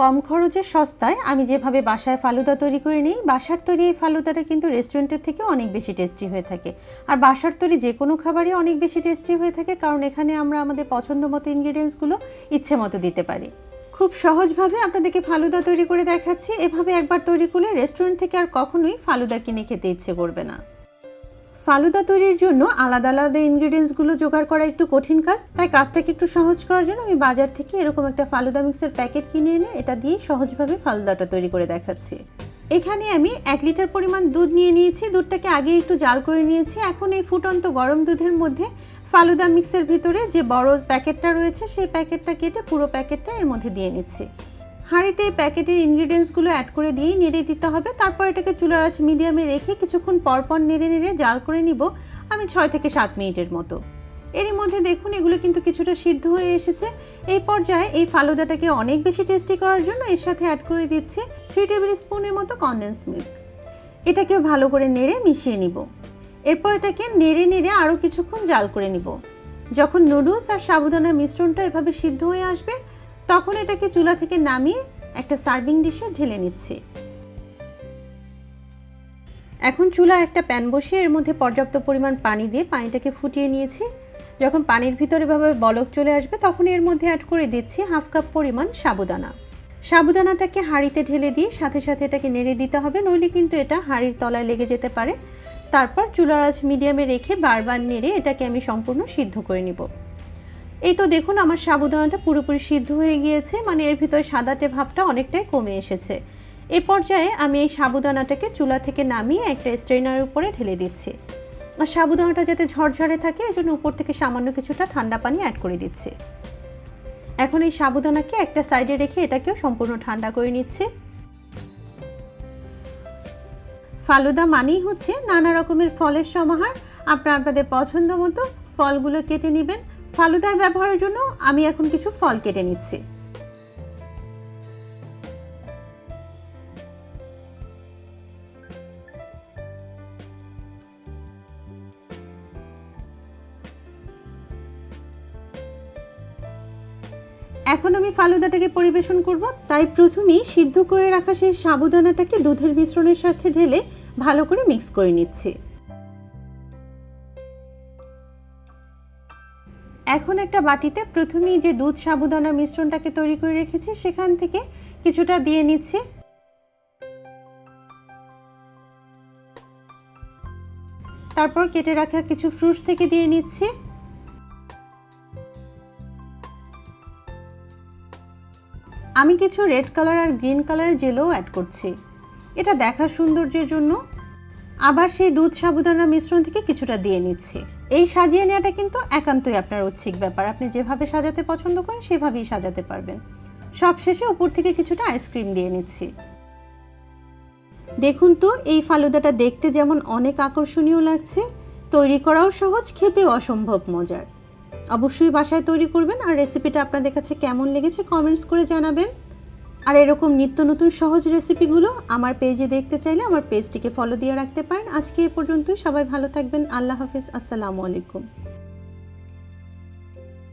কম খরচে সস্তায় আমি যেভাবে বাসায় ফালুদা তৈরি করে নিই, বাসার তৈরি এই ফালুদাটা কিন্তু রেস্টুরেন্টের থেকে অনেক বেশি টেস্টি হয়ে থাকে। আর বাসার তৈরি যে কোনো খাবারই অনেক বেশি টেস্টি হয়ে থাকে, কারণ এখানে আমরা আমাদের পছন্দ মতো ইনগ্রিডিয়েন্টসগুলো ইচ্ছে মতো দিতে পারি। খুব সহজভাবে আপনাদেরকে ফালুদা তৈরি করে দেখাচ্ছি। এভাবে একবার তৈরি করলে রেস্টুরেন্ট থেকে আর কখনোই ফালুদা কিনে খেতে ইচ্ছে করবে না। ফালুদা তৈরির জন্য আলাদা আলাদা ইনগ্রিডিয়েন্টসগুলো জোগাড় করা একটু কঠিন কাজ, তাই কাজটাকে একটু সহজ করার জন্য আমি বাজার থেকে এরকম একটা ফালুদা মিক্সের প্যাকেট কিনে এনে এটা দিয়ে সহজভাবে ফালুদাটা তৈরি করে দেখাচ্ছি। এখানে আমি এক লিটার পরিমাণ দুধ নিয়ে নিয়েছি, দুধটাকে আগে একটু জাল করে নিয়েছি। এখন এই ফুটন্ত গরম দুধের মধ্যে ফালুদা মিক্সের ভিতরে যে বড় প্যাকেটটা রয়েছে, সেই প্যাকেটটা কেটে পুরো প্যাকেটটা এর মধ্যে দিয়ে নিচ্ছি। হাঁড়িতে প্যাকেটের ইনগ্রিডিয়েন্টসগুলো অ্যাড করে দিয়ে নেড়ে দিতে হবে। তারপর এটাকে চুলার আঁচ মিডিয়ামে রেখে কিছুক্ষণ পরপর নেড়ে নেড়ে জাল করে নিব। আমি ছয় থেকে সাত মিনিটের মতো। এরই মধ্যে দেখুন, এগুলো কিন্তু কিছুটা সিদ্ধ হয়ে এসেছে। এই পর্যায়ে এই ফালুদাটাকে অনেক বেশি টেস্টি করার জন্য এর সাথে অ্যাড করে দিচ্ছি থ্রি টেবিল স্পুনের মতো কনডেন্স মিল্ক এটাকেও ভালো করে নেড়ে মিশিয়ে নিব। এরপর এটাকে নেড়ে নেড়ে আরও কিছুক্ষণ জাল করে নিব। যখন নুডলস আর সাবুদানার মিশ্রণটা এভাবে সিদ্ধ হয়ে আসবে তখন এটাকে চুলা থেকে নামিয়ে একটা সার্ভিং ডিশে ঢেলে নিচ্ছি। এখন চুলা একটা প্যান বসিয়ে এর মধ্যে পর্যাপ্ত পরিমাণ পানি দিয়ে পানিটাকে ফুটিয়ে নিয়েছি। যখন পানির ভিতরে এভাবে বলক চলে আসবে, তখন এর মধ্যে অ্যাড করে দিচ্ছি হাফ কাপ পরিমাণ সাবুদানা। সাবুদানাটাকে হাঁড়িতে ঢেলে দিয়ে সাথে সাথে এটাকে নেড়ে দিতে হবে, নইলে কিন্তু এটা হাঁড়ির তলায় লেগে যেতে পারে। তারপর চুলার আঁচ মিডিয়ামে রেখে বারবার নেড়ে এটাকে আমি সম্পূর্ণ সিদ্ধ করে নিব। এই তো দেখুন, আমার সাবুদানাটা পুরোপুরি সিদ্ধ হয়ে গিয়েছে মানে এর ভিতরে সাদাটে ভাবটা অনেকটাই কমে এসেছে। এ পর্যায়ে আমি এই সাবুদানাটাকে চুলা থেকে নামিয়ে একটা স্ট্রেনারের উপরে ঢেলে দিচ্ছি। আর সাবুদানাটা যাতে ঝরঝরে থাকে, এজন্য উপর থেকে সামান্য কিছুটা ঠান্ডা পানি অ্যাড করে দিচ্ছি। এখন এই সাবুদানাকে একটা সাইডে রেখে এটাকেও সম্পূর্ণ ঠান্ডা করে নিচ্ছি। ফালুদা মানেই হচ্ছে নানা রকমের ফলের সমাহার। আপনারা আপনাদের পছন্দ মতো ফলগুলো কেটে নেবেন। ফালুদায় ব্যবহারের জন্য আমি এখন কিছু ফল কেটে নিচ্ছি। এখন আমি ফালুদাটাকে পরিবেশন করব। তাই প্রথমেই সিদ্ধ করে রাখা সেই সাবুদানাটাকে দুধের মিশ্রণের সাথে ঢেলে ভালো করে মিক্স করে নিচ্ছি। এখন একটা বাটিতে প্রথমেই যে দুধ সাবুদানা মিশ্রণটাকে তৈরি করে রেখেছি, সেখান থেকে কিছুটা দিয়ে নিচ্ছি। তারপর কেটে রাখা কিছু ফ্রুটস থেকে দিয়ে নিচ্ছি। আমি কিছু রেড কালার আর গ্রিন কালারের জেলও অ্যাড করছি। এটা দেখা সৌন্দর্যের জন্য আবার সেই দুধ সাবুদানা মিশ্রণ থেকে কিছুটা দিয়ে নিচ্ছি। এই সাজিয়ে নেওয়াটা কিন্তু একান্তই আপনার ঐচ্ছিক ব্যাপার। আপনি যেভাবে সাজাতে পছন্দ করেন, সেভাবেই সাজাতে পারবেন। সব শেষে উপর থেকে কিছুটা আইসক্রিম দিয়ে নিচ্ছি। দেখুন তো, এই ফালুদাটা দেখতে যেমন অনেক আকর্ষণীয় লাগছে, তৈরি করাও সহজ, খেতেও অসম্ভব মজার। অবশ্যই বাসায় তৈরি করবেন, আর রেসিপিটা আপনাদের কাছে কেমন লেগেছে কমেন্টস করে জানাবেন। আর এরকম নিত্য নতুন সহজ রেসিপিগুলো আমার পেজে দেখতে চাইলে আমার পেজটিকে ফলো দিয়ে রাখতে পারেন। আজকে এ পর্যন্ত সবাই ভালো থাকবেন। আল্লাহ হাফিজ। আসসালামু আলাইকুম।